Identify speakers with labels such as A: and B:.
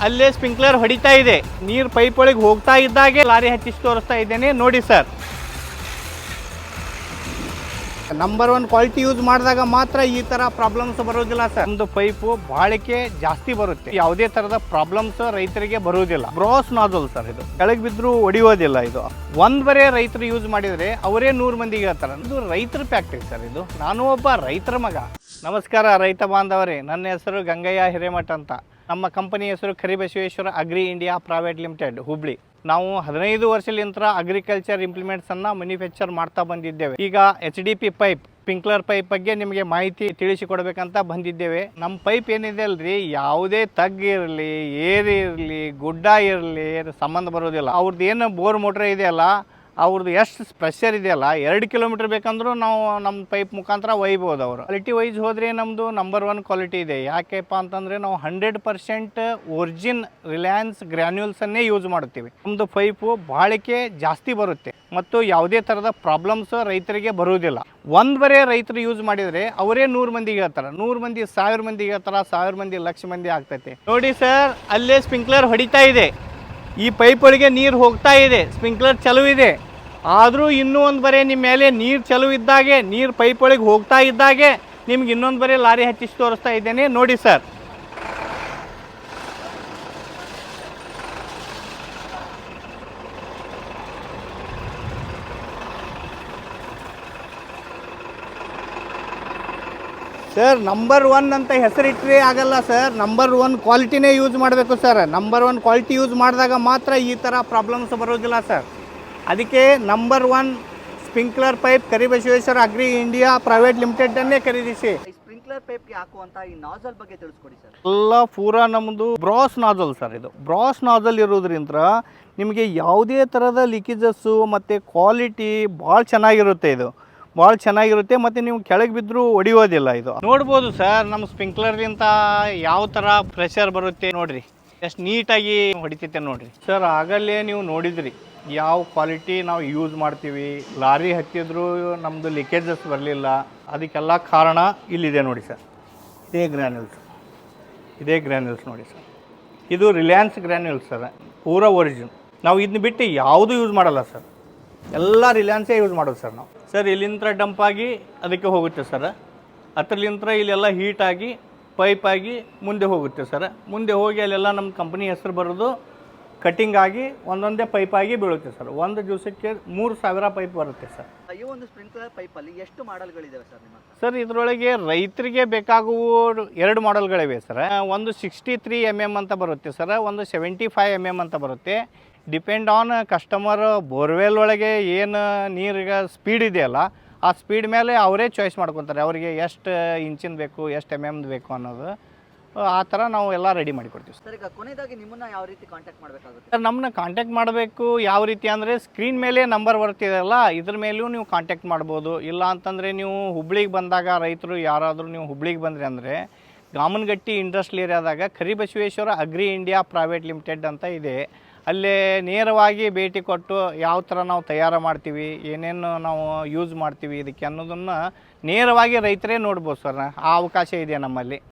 A: ಅಲ್ಲೇ ಸ್ಪ್ರಿಂಕ್ಲರ್ ಹೊಡಿತಾ ಇದೆ. ನೀರು ಪೈಪ್ ಒಳಗೆ ಹೋಗ್ತಾ ಇದ್ದಾಗೆ ಲಾರಿ ಹಚ್ಚಿಸಿ ತೋರಿಸ್ತಾ ಇದ್ದೇನೆ. ನೋಡಿ sir. Number one quality use ಮಾಡಿದಾಗ ಮಾತ್ರ ಈ ತರ ಪ್ರಾಬ್ಲಮ್ಸ್ ಬರೋದಿಲ್ಲ ಸರ್. ಒಂದು ಪೈಪು ಬಾಳಿಕೆ ಜಾಸ್ತಿ ಬರುತ್ತೆ. ಯಾವುದೇ ತರದ ಪ್ರಾಬ್ಲಮ್ಸ್ ರೈತರಿಗೆ ಬರುವುದಿಲ್ಲ. ಬ್ರಾಸ್ ನಾಜಲ್ ಸರ್ ಇದು. ಕೆಳಗೆ ಬಿದ್ರು ಒಡಿಯೋದಿಲ್ಲ ಇದು. ಒಂದ್ ಬರೇ ರೈತರು ಯೂಸ್ ಮಾಡಿದ್ರೆ ಅವರೇ ನೂರು ಮಂದಿಗೆ ಹೇಳ್ತಾರೆ. ಇದು ರೈತರ ಫ್ಯಾಕ್ಟ್ರಿ ಸರ್ ಇದು. ನಾನು ಒಬ್ಬ ರೈತರ ಮಗ. ನಮಸ್ಕಾರ ರೈತ ಬಾಂಧವರೇ. ನನ್ನ ಹೆಸರು ಗಂಗಯ್ಯ ಹಿರೇಮಠ ಅಂತ. ನಮ್ಮ ಕಂಪನಿ ಹೆಸರು Karibasaveshwara agri India private limited, Hubli. ನಾವು ಹದಿನೈದು ವರ್ಷಲಿಂತ ಅಗ್ರಿಕಲ್ಚರ್ ಇಂಪ್ಲಿಮೆಂಟ್ಸನ್ನು ಮ್ಯಾನುಫ್ಯಾಕ್ಚರ್ ಮಾಡ್ತಾ ಬಂದಿದ್ದೇವೆ. ಈಗ H D P pipe sprinkler pipe ಬಗ್ಗೆ ನಿಮಗೆ ಮಾಹಿತಿ ತಿಳಿಸಿಕೊಡ್ಬೇಕಂತ ಬಂದಿದ್ದೇವೆ. ನಮ್ಮ ಪೈಪ್ ಏನಿದೆ ಅಲ್ರಿ? ಯಾವುದೇ ತಗ್ಗಿರಲಿ ಇರಲಿ, ಏರಿ ಇರಲಿ, ಗುಡ್ಡ ಇರಲಿ ಸಂಬಂಧ ಬರೋದಿಲ್ಲ. ಅವ್ರದ್ದು ಏನು ಬೋರ್ ಮೋಟ್ರ್ ಇದೆಯಲ್ಲ ಅವ್ರದ್ದು ಎಷ್ಟು ಪ್ರೆಷರ್ ಇದೆಯಲ್ಲ, ಎರಡು ಕಿಲೋಮೀಟರ್ ಬೇಕಂದ್ರೂ ನಾವು ನಮ್ಮ ಪೈಪ್ ಮುಖಾಂತರ ಒಯ್ಬೋದು ಅವರು. ಕ್ವಾಲಿಟಿ ವೈಸ್ ಹೋದರೆ ನಮ್ಮದು ನಂಬರ್ ಒನ್ ಕ್ವಾಲಿಟಿ ಇದೆ. ಯಾಕೆಪ್ಪ ಅಂತಂದರೆ ನಾವು ಹಂಡ್ರೆಡ್ ಪರ್ಸೆಂಟ್ ಒರಿಜಿನ್ ರಿಲಯನ್ಸ್ ಗ್ರ್ಯಾನ್ಯೂಲ್ಸನ್ನೇ ಯೂಸ್ ಮಾಡ್ತೀವಿ. ನಮ್ಮದು ಪೈಪು ಬಾಳಿಕೆ ಜಾಸ್ತಿ ಬರುತ್ತೆ ಮತ್ತು ಯಾವುದೇ ಥರದ ಪ್ರಾಬ್ಲಮ್ಸ್ ರೈತರಿಗೆ ಬರುವುದಿಲ್ಲ. ಒಂದು ರೈತರು ಯೂಸ್ ಮಾಡಿದರೆ ಅವರೇ ನೂರು ಮಂದಿಗೆ ಹೇಳ್ತಾರೆ. ನೂರು ಮಂದಿ, ಸಾವಿರ ಮಂದಿಗೆ ಹೇಳ್ತಾರೆ, ಸಾವಿರ ಮಂದಿ, ಲಕ್ಷ ಮಂದಿ ಆಗ್ತೈತೆ. ನೋಡಿ ಸರ್ ಅಲ್ಲೇ ಸ್ಪ್ರಿಂಕ್ಲರ್ ಹೊಡಿತಾ ಇದೆ. ಈ ಪೈಪ್ ಒಳಗೆ ನೀರು ಹೋಗ್ತಾ ಇದೆ ಸ್ಪ್ರಿಂಕ್ಲರ್ ಚಲೋ ಇದೆ. ಆದರೂ ಇನ್ನೂ ಒಂದು ಬರೀ ನಿಮ್ಮ ಮೇಲೆ ನೀರು ಚಲೋ ಇದ್ದಾಗೆ, ನೀರು ಪೈಪ್ ಹೋಗ್ತಾ ಇದ್ದಾಗೆ, ನಿಮ್ಗೆ ಇನ್ನೊಂದು ಬರೀ ಲಾರಿ ಹಚ್ಚಿಸಿ ತೋರಿಸ್ತಾ ಇದ್ದೇನೆ. ನೋಡಿ ಸರ್. ಸರ್ ನಂಬರ್ ಒನ್ ಅಂತ ಹೆಸರಿಟ್ಟರೆ ಆಗಲ್ಲ ಸರ್ ನಂಬರ್ ಒನ್ ಕ್ವಾಲಿಟಿನೇ ಯೂಸ್ ಮಾಡಬೇಕು sir number one quality use ಮಾಡಿದಾಗ ಮಾತ್ರ ಈ ಥರ ಪ್ರಾಬ್ಲಮ್ಸ್ ಬರೋದಿಲ್ಲ ಸರ್ ಅದಕ್ಕೆ number one sprinkler pipe Karibasaveshwara agri India private ಲಿಮಿಟೆಡನ್ನೇ ಖರೀದಿಸಿ.
B: ಸ್ಪ್ರಿಂಕ್ಲರ್ ಪೈಪ್ಗೆ ಹಾಕುವಂತ ಈ ನಾಜಲ್ ಬಗ್ಗೆ ತಿಳಿಸ್ಕೊಡಿ ಸರ್
A: ಎಲ್ಲ ಪೂರಾ ನಮ್ಮದು ಬ್ರಾಸ್ ನಾಜಲ್ ಸರ್ ಇದು. ಬ್ರಾಸ್ ನಾಜಲ್ ಇರೋದ್ರಿಂದ ನಿಮಗೆ ಯಾವುದೇ ಥರದ ಲೀಕೇಜಸ್ಸು ಮತ್ತು ಕ್ವಾಲಿಟಿ ಭಾಳ ಚೆನ್ನಾಗಿರುತ್ತೆ ಇದು. ಭಾಳ ಚೆನ್ನಾಗಿರುತ್ತೆ ಮತ್ತು ನೀವು ಕೆಳಗೆ ಬಿದ್ದರೂ ಹೊಡಿಯೋದಿಲ್ಲ ಇದು. ನೋಡ್ಬೋದು ಸರ್, ನಮ್ಮ ಸ್ಪ್ರಿಂಕ್ಲರ್ಲಿಂತ ಯಾವ ಥರ ಪ್ರೆಷರ್ ಬರುತ್ತೆ ನೋಡಿರಿ. ಎಷ್ಟು ನೀಟಾಗಿ ಹೊಡಿತೈತೆ ನೋಡಿರಿ. ಸರ್ ಆಗಲೇ ನೀವು ನೋಡಿದ್ರಿ, ಯಾವ ಕ್ವಾಲಿಟಿ ನಾವು ಯೂಸ್ ಮಾಡ್ತೀವಿ. ಲಾರಿ ಹತ್ತಿದ್ರು ನಮ್ಮದು ಲೀಕೇಜಸ್ ಬರಲಿಲ್ಲ. ಅದಕ್ಕೆಲ್ಲ ಕಾರಣ ಇಲ್ಲಿದೆ ನೋಡಿ ಸರ್. ಇದೇ ಗ್ರ್ಯಾನ್ಯೂಲ್ಸ್ ಇದೇ ಗ್ರ್ಯಾನ್ಯೂಲ್ಸ್ ನೋಡಿ ಸರ್. ಇದು ರಿಲಯನ್ಸ್ ಗ್ರ್ಯಾನ್ಯೂಲ್ಸ್ ಸರ್. ಪೂರ ಒರಿಜಿನ್ ನಾವು ಇದನ್ನ ಬಿಟ್ಟು ಯಾವುದೂ ಯೂಸ್ ಮಾಡಲ್ಲ ಸರ್. ಎಲ್ಲ ರಿಲಯನ್ಸೇ ಯೂಸ್ ಮಾಡೋದು ಸರ್ ನಾವು. ಸರ್ ಇಲ್ಲಿಂದ ಡಂಪ್ ಆಗಿ ಅದಕ್ಕೆ ಹೋಗುತ್ತೆ ಸರ್. ಅದ್ರಲ್ಲಿಂತ್ರ ಇಲ್ಲೆಲ್ಲ ಹೀಟ್ ಆಗಿ ಪೈಪ್ ಆಗಿ ಮುಂದೆ ಹೋಗುತ್ತೆ ಸರ್. ಮುಂದೆ ಹೋಗಿ ಅಲ್ಲೆಲ್ಲ ನಮ್ಮ ಕಂಪ್ನಿ ಹೆಸರು ಬರೋದು ಕಟಿಂಗ್ ಆಗಿ ಒಂದೊಂದೇ ಪೈಪ್ ಆಗಿ ಬೀಳುತ್ತೆ ಸರ್ ಒಂದು ದಿವಸಕ್ಕೆ ಮೂರು ಸಾವಿರ ಪೈಪ್ ಬರುತ್ತೆ ಸರ್
B: ಈ ಒಂದು ಸ್ಪ್ರಿಂಕ್ಲರ್ ಪೈಪ್ ಅಲ್ಲಿ ಎಷ್ಟು ಮಾಡೆಲ್ಗಳಿದಾವೆ ಸರ್ ನಿಮ್ಮ
A: ಸರ್ ಇದರೊಳಗೆ ರೈತರಿಗೆ ಬೇಕಾಗುವ ಎರಡು ಮಾಡೆಲ್ಗಳಿವೆ ಸರ್ ಒಂದು ಸಿಕ್ಸ್ಟಿ ತ್ರೀ ಎಂ ಎಂ ಅಂತ ಬರುತ್ತೆ ಸರ್ ಒಂದು ಸೆವೆಂಟಿ ಫೈವ್ ಎಂ ಎಂ ಅಂತ ಬರುತ್ತೆ. ಡಿಪೆಂಡ್ ಆನ್ ಕಸ್ಟಮರ್ ಬೋರ್ವೆಲ್ ಒಳಗೆ ಏನು ನೀರಿಗೆ ಸ್ಪೀಡ್ ಇದೆಯಲ್ಲ ಆ ಸ್ಪೀಡ್ ಮೇಲೆ ಅವರೇ ಚಾಯ್ಸ್ ಮಾಡ್ಕೊತಾರೆ. ಅವರಿಗೆ ಎಷ್ಟು ಇಂಚಿನ ಬೇಕು ಎಷ್ಟು ಎಂ ಎಮ್ದು ಬೇಕು ಅನ್ನೋದು. ಆ ಥರ ನಾವು ಎಲ್ಲ ರೆಡಿ ಮಾಡಿಕೊಡ್ತೀವಿ ಸರ್
B: ಸರ್ ಈಗ ಕೊನೆಯದಾಗಿ ನಿಮ್ಮನ್ನ ಯಾವ ರೀತಿ ಕಾಂಟ್ಯಾಕ್ಟ್ ಮಾಡಬೇಕಾಗುತ್ತೆ?
A: ಸರ್ ನಮ್ಮನ್ನ ಕಾಂಟ್ಯಾಕ್ಟ್ ಮಾಡಬೇಕು ಯಾವ ರೀತಿ ಅಂದರೆ ಸ್ಕ್ರೀನ್ ಮೇಲೆ ನಂಬರ್ ಬರ್ತಿದೆಯಲ್ಲ ಇದ್ರ ಮೇಲೂ ನೀವು ಕಾಂಟ್ಯಾಕ್ಟ್ ಮಾಡ್ಬೋದು. ಇಲ್ಲ ಅಂತಂದರೆ ನೀವು ಹುಬ್ಳಿಗೆ ಬಂದಾಗ ರೈತರು ಯಾರಾದರೂ ನೀವು ಹುಬ್ಳಿಗೆ ಬಂದ್ರಿ ಅಂದರೆ Gamanagatti industrial ಏರಿಯಾದಾಗ Karibasaveshwara agri India private limited ಅಂತ ಇದೆ. ಅಲ್ಲೇ ನೇರವಾಗಿ ಭೇಟಿ ಕೊಟ್ಟು ಯಾವ ಥರ ನಾವು ತಯಾರು ಮಾಡ್ತೀವಿ ಏನೇನು ನಾವು ಯೂಸ್ ಮಾಡ್ತೀವಿ ಇದಕ್ಕೆ ಅನ್ನೋದನ್ನು ನೇರವಾಗಿ ರೈತರೇ ನೋಡ್ಬೋದು ಸರ್. ಆ ಅವಕಾಶ ಇದೆ ನಮ್ಮಲ್ಲಿ.